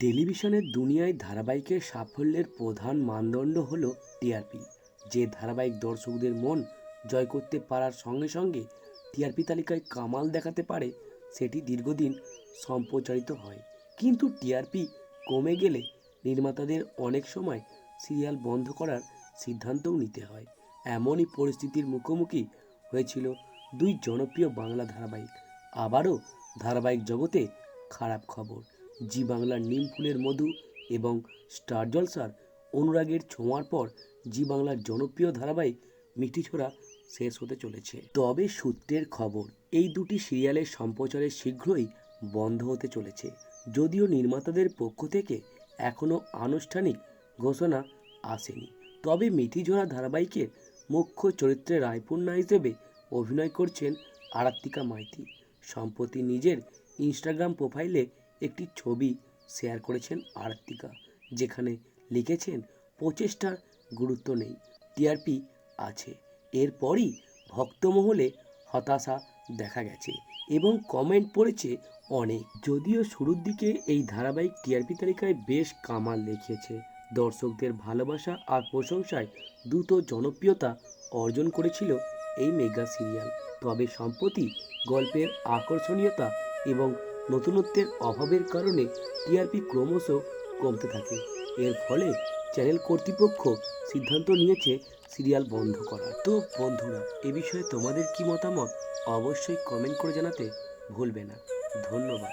টেলিভিশনের দুনিয়ায় ধারাবাহিকের সাফল্যের প্রধান মানদণ্ড হল টিআরপি। যে ধারাবাহিক দর্শকদের মন জয় করতে পারার সঙ্গে সঙ্গে টিআরপি তালিকায় কামাল দেখাতে পারে, সেটি দীর্ঘদিন সম্প্রচারিত হয়। কিন্তু টিআরপি কমে গেলে নির্মাতাদের অনেক সময় সিরিয়াল বন্ধ করার সিদ্ধান্তও নিতে হয়। এমনই পরিস্থিতির মুখোমুখি হয়েছিল দুই জনপ্রিয় বাংলা ধারাবাহিক। আবারও ধারাবাহিক জগতে খারাপ খবর। জি বাংলার নিম ফুলের মধু এবং স্টার জলসার অনুরাগের ছোঁয়ার পর জি বাংলার জনপ্রিয় ধারাবাহিক মিঠিছোড়া শেষ হতে চলেছে। তবে সূত্রের খবর, এই দুটি সিরিয়ালের সম্প্রচারে শীঘ্রই বন্ধ হতে চলেছে। যদিও নির্মাতাদের পক্ষ থেকে এখনও আনুষ্ঠানিক ঘোষণা আসেনি। তবে মিঠিঝোড়া ধারাবাহিকের মুখ্য চরিত্রে রায়পূর্ণা হিসেবে অভিনয় করছেন আরাত্তিকা মাইতি। সম্প্রতি নিজের ইনস্টাগ্রাম প্রোফাইলে একটি ছবি শেয়ার করেছেন আরাত্তিকা যেখানে লিখেছেন, প্রচেষ্টার গুরুত্ব নেই, টিআরপি আছে। এরপরই ভক্তমহলে হতাশা দেখা গেছে এবং কমেন্ট পড়েছে অনেক। যদিও শুরুর দিকে এই ধারাবাহিক টিআরপি তালিকায় বেশ কামাল দেখিয়েছে দর্শকদের ভালোবাসা আর প্রশংসায় দ্রুত জনপ্রিয়তা অর্জন করেছিল এই মেগা সিরিয়াল। তবে সম্প্রতি গল্পের আকর্ষণীয়তা এবং নতুনত্বের অভাবের কারণে টিআরপি ক্রমশ কমতে থাকে। এর ফলে চ্যানেল কর্তৃপক্ষ সিদ্ধান্ত নিয়েছে সিরিয়াল বন্ধ করা তো বন্ধুরা, এ বিষয়ে তোমাদের কি মতামত? অবশ্যই কমেন্ট করে জানাতে ভুলবে না। ধন্যবাদ।